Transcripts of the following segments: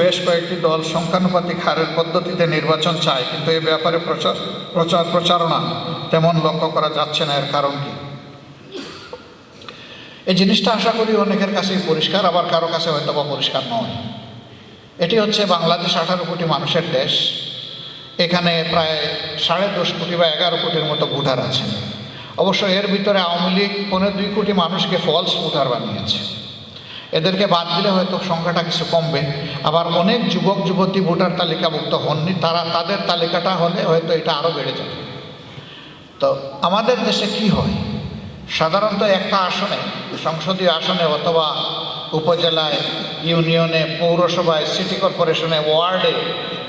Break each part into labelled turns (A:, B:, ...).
A: বেশ কয়েকটি দল সংখ্যানুপাতিক হারের পদ্ধতিতে নির্বাচন চায়, কিন্তু এ ব্যাপারে প্রচার প্রচার প্রচারণা তেমন লক্ষ্য করা যাচ্ছে না, এর কারণ কি? এই জিনিসটা আশা করি অনেকের কাছেই পরিষ্কার, আবার কারও কাছে হয়তো বা পরিষ্কার নয়। এটি হচ্ছে বাংলাদেশ আঠারো কোটি মানুষের দেশ, এখানে প্রায় সাড়ে দশ কোটি বা এগারো কোটির মতো ভোটার আছেন। অবশ্য এর ভিতরে আওয়ামী লীগ পনেরো দুই কোটি মানুষকে ফলস ভোটার বানিয়েছে। এদেরকে বাদ দিলে হয়তো সংখ্যাটা কিছু কমবে। আবার অনেক যুবক, যুবতী ভোটার তালিকাভুক্ত হননি, তারা তাদের তালিকাটা হলে হয়তো এটা আরও বেড়ে যাবে। তো আমাদের দেশে কি হয়? সাধারণত একটা আসনে, সংসদীয় আসনে অথবা উপজেলায়, ইউনিয়নে, পৌরসভায়, সিটি কর্পোরেশনে, ওয়ার্ডে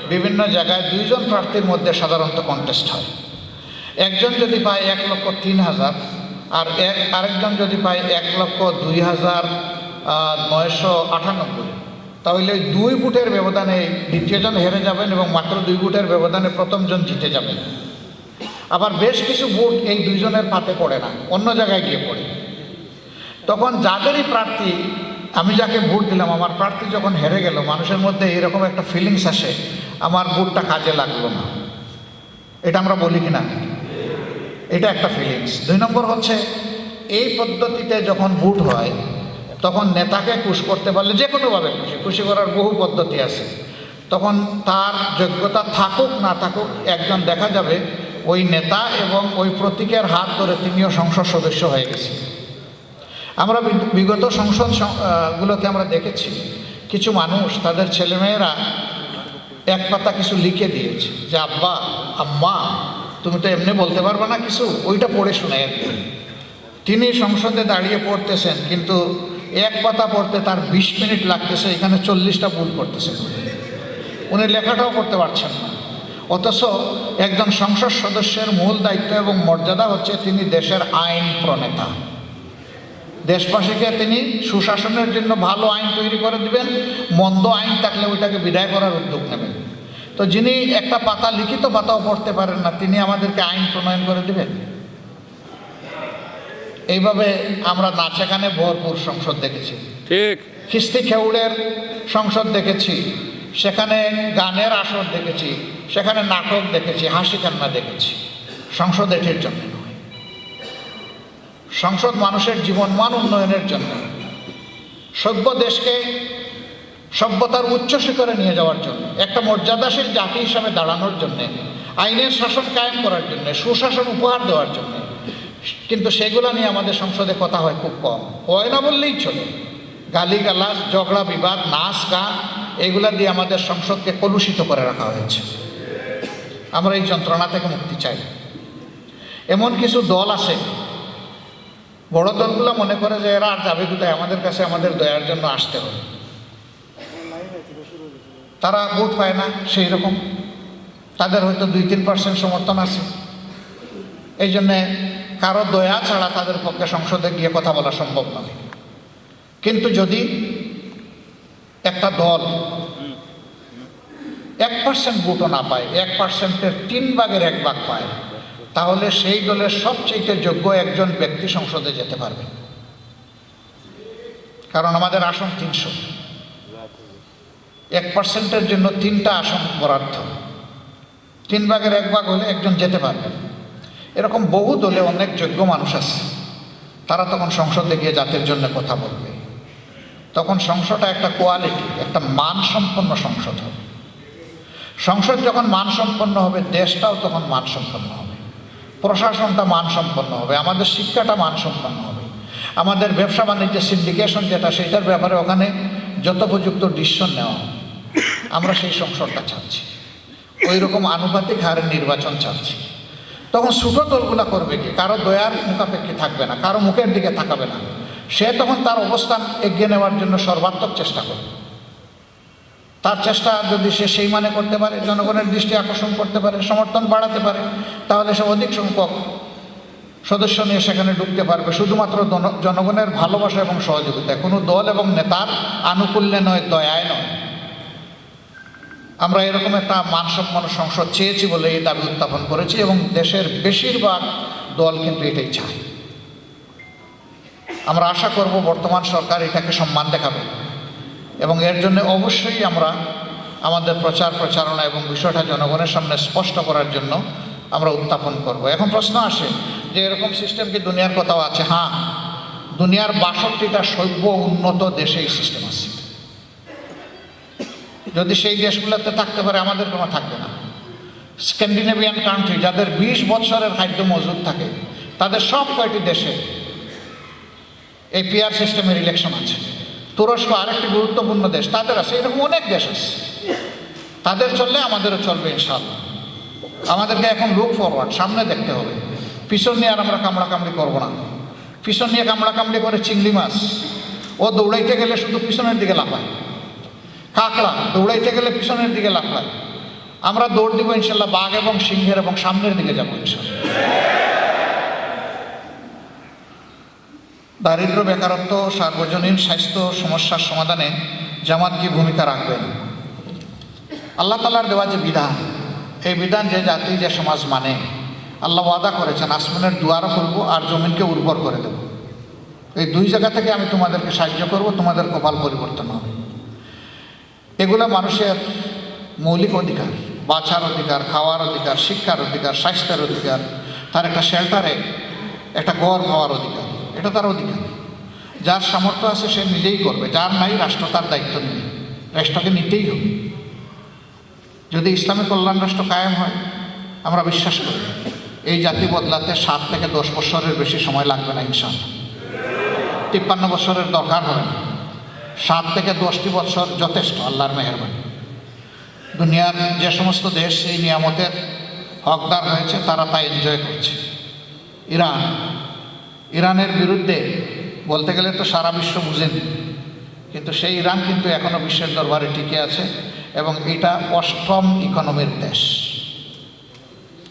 A: বিভিন্ন জায়গায় দুইজন প্রার্থীর মধ্যে সাধারণত কন্টেস্ট হয়। একজন যদি পায় এক লক্ষ তিন হাজার আর এক, আরেকজন যদি পায় এক লক্ষ দুই হাজার নয়শো আটানব্বই। তাহলে দুই বুটের ব্যবধানে দ্বিতীয়জন হেরে যাবেন এবং মাত্র দুই বুটের ব্যবধানে প্রথমজন জিতে যাবেন। আবার বেশ কিছু বুট এই দুইজনের পাতে পড়ে না, অন্য জায়গায় গিয়ে পড়ে। তখন যাদেরই প্রার্থী, আমি যাকে ভোট দিলাম, আমার প্রার্থী যখন হেরে গেল, মানুষের মধ্যে এরকম একটা ফিলিংস আসে, আমার ভোটটা কাজে লাগল না। এটা আমরা বলি কি না এটা একটা ফিলিংস দুই নম্বর হচ্ছে, এই পদ্ধতিতে যখন ভোট হয় তখন নেতাকে খুশ করতে পারলে যে কোনোভাবে খুশি। খুশি করার বহু পদ্ধতি আছে। তখন তার যোগ্যতা থাকুক না থাকুক, একজন দেখা যাবে ওই নেতা এবং ওই প্রতীকের হাত ধরে তিনিও সংসদ সদস্য হয়ে গেছে। আমরা বিগত সংসদ গুলোতে আমরা দেখেছি, কিছু মানুষ, তাদের ছেলেমেয়েরা এক পাতা কিছু লিখে দিয়েছে যে, আব্বা, আম্মা, তুমি তো এমনি বলতে পারবে না কিছু, ওইটা পড়ে শুনে। তিনি সংসদে দাঁড়িয়ে পড়তেছেন, কিন্তু এক পাতা পড়তে তার বিশ মিনিট লাগতেছে, এখানে চল্লিশটা ভুল করতেছে। উনি লেখাটাও করতে পারছেন না। অথচ একজন সংসদ সদস্যের মূল দায়িত্ব এবং মর্যাদা হচ্ছে তিনি দেশের আইন প্রণেতা। দেশবাসীকে তিনি সুশাসনের জন্য ভালো আইন তৈরি করে দিবেন, মন্দ আইন থাকলে ওইটাকে বিদায় করার উদ্যোগ নেবেন। তো যিনি একটা পাতা লিখিত পাতাও পড়তে পারেন না, তিনি আমাদেরকে আইন প্রণয়ন করে দিবেন। এইভাবে আমরা নাচেখানে ভরপুর সংসদ দেখেছি।
B: ঠিক।
A: খিস্তি খেউড়ের সংসদ দেখেছি সেখানে গানের আসর দেখেছি সেখানে নাটক দেখেছি হাসি কান্না দেখেছি। সংসদ এটির জন্য নয়। সংসদ মানুষের জীবনমান উন্নয়নের জন্য সভ্য দেশকে সভ্যতার উচ্চ শিখরে নিয়ে যাওয়ার জন্য একটা মর্যাদাশীল জাতি হিসাবে দাঁড়ানোর জন্য আইনের শাসন কায়েম করার জন্য সুশাসন উপহার দেওয়ার জন্য কিন্তু সেগুলো নিয়ে আমাদের সংসদে কথা হয় খুব কম। হয় না বললেই চলে। গালিগালাজ, ঝগড়া, বিবাদ, নাচ, গান, এগুলা দিয়ে আমাদের সংসদকে কলুষিত করে রাখা হয়েছে। আমরা এই যন্ত্রণা থেকে মুক্তি চাই। এমন কিছু দল আছে, বড় দলগুলো মনে করে যে এরা আর যাবে কোথায়? আমাদের কাছে আমাদের দয়ার জন্য আসতে হবে। তারা ভোট পায় না, সেই রকম। তাদের হয়তো দুই তিন পার্সেন্ট সমর্থন আছে। এই জন্যে কারও দয়া ছাড়া তাদের পক্ষে সংসদে গিয়ে কথা বলা সম্ভব নয়। কিন্তু যদি একটা দল এক পার্সেন্ট ভোটও না পায়, এক পার্সেন্টের তিন ভাগের এক ভাগ পায়, তাহলে সেই দলের সবচেয়ে যোগ্য একজন ব্যক্তি সংসদে যেতে পারবে। কারণ আমাদের আসন তিনশো। এক পার্সেন্টের জন্য তিনটা আসন বরাদ্দ। তিন ভাগের এক ভাগ হলে একজন যেতে পারবে। এরকম বহু দলে অনেক যোগ্য মানুষ আছে। তারা তখন সংসদে গিয়ে জাতির জন্য কথা বলবে। তখন সংসদটা একটা কোয়ালিটি, একটা মানসম্পন্ন সংসদ হবে। সংসদ যখন মানসম্পন্ন হবে, দেশটাও তখন মানসম্পন্ন হবে। প্রশাসনটা মানসম্পন্ন হবে, আমাদের শিক্ষাটা মানসম্পন্ন হবে। আমাদের ব্যবসা বাণিজ্যের সিন্ডিকেশন যেটা সেটার ব্যাপারে ওখানে যথোপযুক্ত ডিসিশন নেওয়া আমরা সেই সংসদটা চাচ্ছি ওই রকম আনুপাতিক হারে নির্বাচন চাচ্ছি তখন ছোটো দলগুলা করবে কি? কারও দয়ার মুখাপেক্ষি থাকবে না, কারও মুখের দিকে তাকাবে না। সে তখন তার অবস্থান এগিয়ে নেওয়ার জন্য সর্বাত্মক চেষ্টা করবে। তার চেষ্টা যদি সে সেই মানে করতে পারে, জনগণের দৃষ্টি আকর্ষণ করতে পারে, সমর্থন বাড়াতে পারে, তাহলে সে অধিক সংখ্যক সদস্য নিয়ে সেখানে ঢুকতে পারবে। শুধুমাত্র জনগণের ভালোবাসা এবং সহযোগিতায় কোনো দল এবং নেতার আনুকূল্যে নয়, দয়ায় নয়। আমরা এরকম একটা মানসম্মান সংসদ চেয়েছি বলে এই দাবি উত্থাপন করেছি এবং দেশের বেশিরভাগ দল কিন্তু এটাই চায়। আমরা আশা করব বর্তমান সরকার এটাকে সম্মান দেখাবে এবং এর জন্য অবশ্যই আমরা আমাদের প্রচার, প্রচারণা এবং বিষয়টা জনগণের সামনে স্পষ্ট করার জন্য আমরা উত্থাপন করব। এখন প্রশ্ন আসে যে এরকম সিস্টেম কি দুনিয়ার কোথাও আছে? হ্যাঁ দুনিয়ার বাষট্টিটা সভ্য উন্নত দেশে এই সিস্টেম আছে। যদি সেই দেশগুলোতে থাকতে পারে, আমাদের কোনো থাকবে না। স্ক্যান্ডিনেভিয়ান কান্ট্রি যাদের বিশ বছরের খাদ্য মজুদ থাকে, তাদের সব কয়টি দেশে এই পিআর সিস্টেমের ইলেকশন আছে। তুরস্ক আরেকটি গুরুত্বপূর্ণ দেশ, তাদের আছে, এরকম অনেক দেশ আছে। তাদের চললে আমাদেরও চলবে ইনশাল্লাহ আমাদেরকে এখন লুক ফরওয়ার্ড সামনে দেখতে হবে। পিছন নিয়ে আর আমরা কামড়া কামড়ি করব না। পিছন নিয়ে কামড়া কামড়ি করে চিংড়ি মাছ, ও দৌড়াইতে গেলে শুধু পিছনের দিকে লাফায়। কাকড়া দৌড়াইতে গেলে পিছনের দিকে লাফায় আমরা দৌড় দিব ইনশাল্লাহ বাঘ এবং সিংহের এবং সামনের দিকে যাব দারিদ্র, বেকারত্ব, সার্বজনীন স্বাস্থ্য সমস্যার সমাধানে জামাত কি ভূমিকা রাখবেন আল্লাহ তালার দেওয়া যে বিধান, এই বিধান যে জাতি, যে সমাজ মানে আল্লাহ ওয়াদা করেছেন, আসমানের দুয়ারও করব আর জমিনকে উর্বর করে দেব। এই দুই জায়গা থেকে আমি তোমাদেরকে সাহায্য করব, তোমাদের কপাল পরিবর্তন হবে। এগুলো মানুষের মৌলিক অধিকার, বাঁচার অধিকার, খাওয়ার অধিকার, শিক্ষার অধিকার, স্বাস্থ্যের অধিকার, তার একটা শেল্টারে একটা গড় হওয়ার অধিকার, এটা তার অধিকার। যার সামর্থ্য আছে সে নিজেই করবে, যার নাই রাষ্ট্র তার দায়িত্ব নেবে। রাষ্ট্রকে নিতেই হবে। যদি ইসলামী কল্যাণ রাষ্ট্র কায়েম হয়, আমরা বিশ্বাস করি, এই জাতি বদলাতে সাত থেকে দশ বছরের বেশি সময় লাগবে না ইনশাল্লাহ তিপ্পান্ন বছরের দরকার হবে না। সাত থেকে দশটি বছর যথেষ্ট আল্লাহর মেহরবানি। দুনিয়ার যে সমস্ত দেশ এই নিয়ামতের হকদার হয়েছে, তারা তা এনজয় করছে। ইরান, ইরানের বিরুদ্ধে বলতে গেলে তো সারা বিশ্ব বুঝেন কিন্তু সেই ইরান কিন্তু এখনও বিশ্বের দরবারে টিকে আছে এবং এটা অষ্টম ইকোনমির দেশ।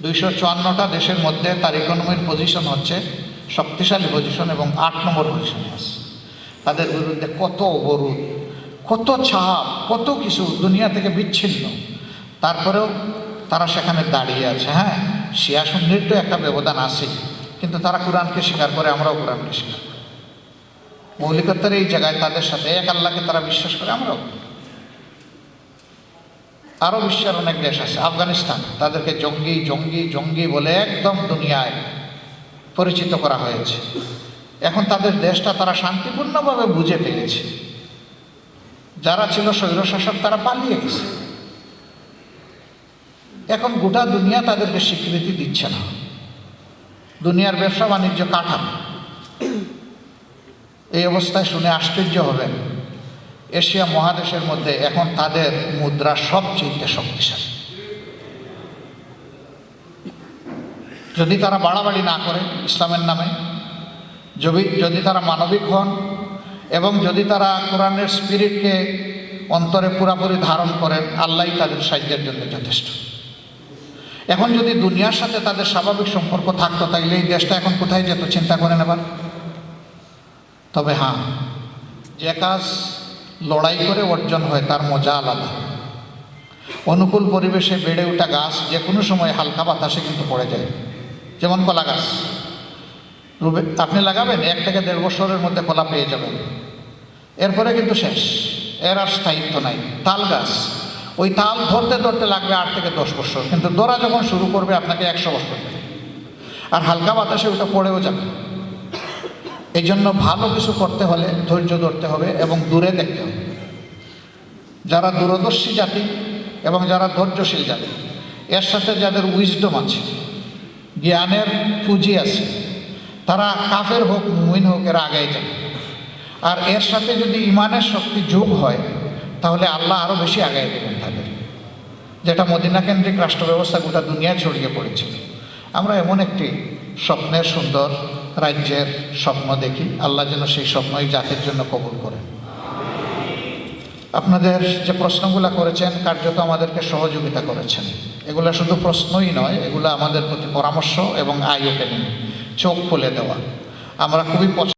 A: দুইশো চুয়ান্নটা দেশের মধ্যে তার ইকোনমির পজিশন হচ্ছে শক্তিশালী পজিশন এবং আট নম্বর পজিশনে আছে তাদের বিরুদ্ধে কত অবরোধ কত ছাপ, কত কিছু দুনিয়া থেকে বিচ্ছিন্ন। তারপরেও তারা সেখানে দাঁড়িয়ে আছে। হ্যাঁ শিয়া সুন্নির তো একটা ব্যবধান আছে কিন্তু তারা কোরআনকে স্বীকার করে, আমরাও কোরআনকে স্বীকার করি। মৌলিকতার এই জায়গায় তাদের সাথে এক আল্লাহকে তারা বিশ্বাস করে, আমরাও। আরও বিশ্বের অনেক দেশ আছে, আফগানিস্তান, তাদেরকে জঙ্গি জঙ্গি জঙ্গি বলে একদম দুনিয়ায় পরিচিত করা হয়েছে। এখন তাদের দেশটা তারা শান্তিপূর্ণভাবে বুঝে পেয়েছে যারা ছিল স্বৈরশাসক, তারা পালিয়ে গেছে। এখন গোটা দুনিয়া তাদেরকে স্বীকৃতি দিচ্ছে না। দুনিয়ার ব্যবসা বাণিজ্য কাঠাম। এই অবস্থায় শুনে আশ্চর্য হবেন, এশিয়া মহাদেশের মধ্যে এখন তাদের মুদ্রা সবচেয়ে শক্তিশালী। যদি তারা বাড়াবাড়ি না করে ইসলামের নামে যদি যদি তারা মানবিক হন এবং যদি তারা কোরআনের স্পিরিটকে অন্তরে পুরাপুরি ধারণ করেন আল্লাহ তাদের সাহায্যের জন্য যথেষ্ট। এখন যদি দুনিয়ার সাথে তাদের স্বাভাবিক সম্পর্ক থাকতো, তাইলে এই দেশটা এখন কোথায় যেত, চিন্তা করেন এবার? তবে হ্যাঁ যে কাজ লড়াই করে অর্জন হয়, তার মজা আলাদা। অনুকূল পরিবেশে বেড়ে ওঠা গাছ যে কোনো সময় হালকা বাতাসে কিন্তু পড়ে যায়। যেমন কলা গাছ। রুবে, আপনি লাগাবেন? এক থেকে দেড় বছরের মধ্যে কলা পেয়ে যাবেন। এরপরে কিন্তু শেষ। এর আর স্থায়িত্ব নাই। তাল গাছ। ওই তাল ধরতে ধরতে লাগবে আট থেকে দশ বছর। কিন্তু দোরা যখন শুরু করবে, আপনাকে একশো বছর। আর হালকা বাতাসে ওটা পড়েও যাবে। এই জন্য ভালো কিছু করতে হলে ধৈর্য ধরতে হবে এবং দূরে দেখতে হবে। যারা দূরদর্শী জাতি এবং যারা ধৈর্যশীল জাতি, এর সাথে যাদের উইজডম আছে, জ্ঞানের পুঁজি আছে তারা কাফের হোক, মুমিন হোক, এরা আগায় যাবে। আর এর সাথে যদি ইমানের শক্তি যোগ হয়, তাহলে আল্লাহ আরও বেশি আগায় দেবেন তাদের। যেটা মদিনা কেন্দ্রিক রাষ্ট্র ব্যবস্থা গোটা দুনিয়ায় ছড়িয়ে পড়েছে আমরা এমন একটি স্বপ্নের সুন্দর রাজ্যের স্বপ্ন দেখি, আল্লাহ যেন সেই স্বপ্নই জাতির জন্য কবুল করেন। আপনাদের যে প্রশ্নগুলো করেছেন, কার্যত আমাদেরকে সহযোগিতা করেছেন। এগুলো শুধু প্রশ্নই নয়, এগুলো আমাদের প্রতি পরামর্শ এবং আই ওপেনিং চোখ খুলে দেওয়া। আমরা খুবই পছন্দ